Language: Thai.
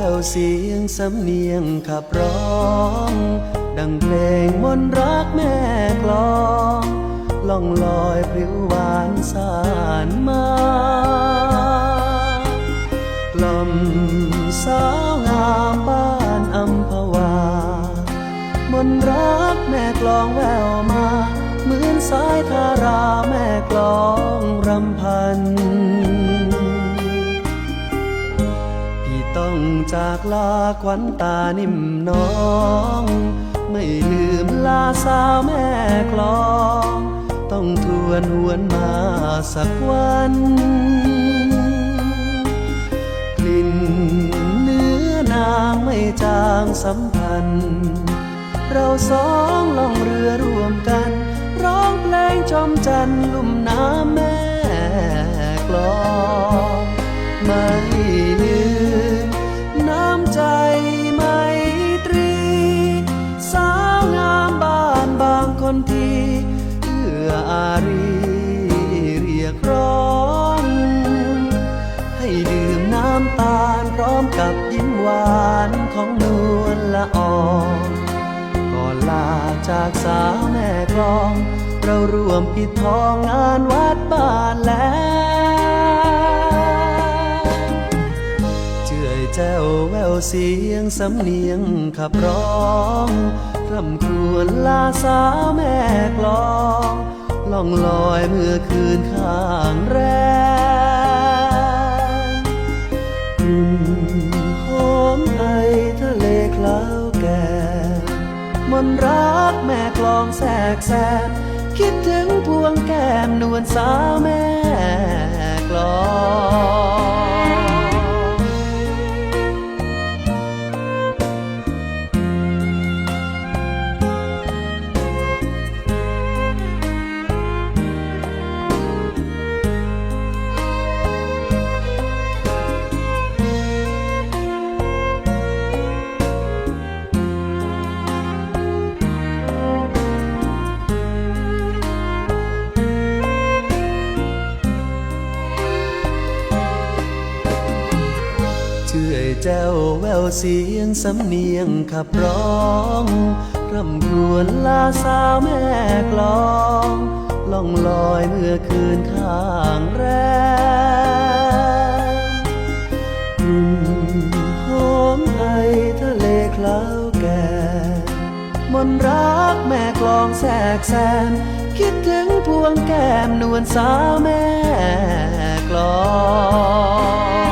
แววเสียงสำเนียงขับร้อง ดังเพลงมนต์รักแม่กลองล่องลอยพริ้วหวานสานมากล่อมสาวงามบ้านอัมพวามนต์รักแม่กลองแววมา เหมือนสายทาราแม่กลองรำพัน จากลาควันตานิ่มน้อง ไม่ลืมลาสาวแม่กลอง ต้องทวนหวนมาสักวันกลิ่นเนื้อนางไม่จางสัมพันธ์ เราสองล่องเรือร่วมกัน ร้องเพลงจอมจันทร์ลุ่มน้ำแม่ อื้ออารีเรียกร้อง ให้ดื่มน้ำตาลพร้อมกับยิ้มหวานของนวลละอองก่อนลาจากสาวแม่กลอง เราร่วมปิดทองงานวัดบ้านแล้วเจื่อยแจ้วแววเสียงสำเนียงขับร้องร่ำครวญลาสาวแม่กลอง ล่องลอยเมื่อคืนข้างแรมกลิ่นหอมไอทะเลคล้าวแก่มนรักแม่กลองแสกแสบคิดถึงพวงแก้มนวลสาวแม่กลอง ชื่อยแจ้วแววเสียงสำเนียงขับร้องร่ำครวญลาสาวแม่กลองล่องลอยเมื่อคืนข้างแรมกลิ่นหอมไอทะเลคล้าวแก่มนรักแม่กลองแสกแสนคิดถึงพวงแก้มนวลสาวแม่กลอง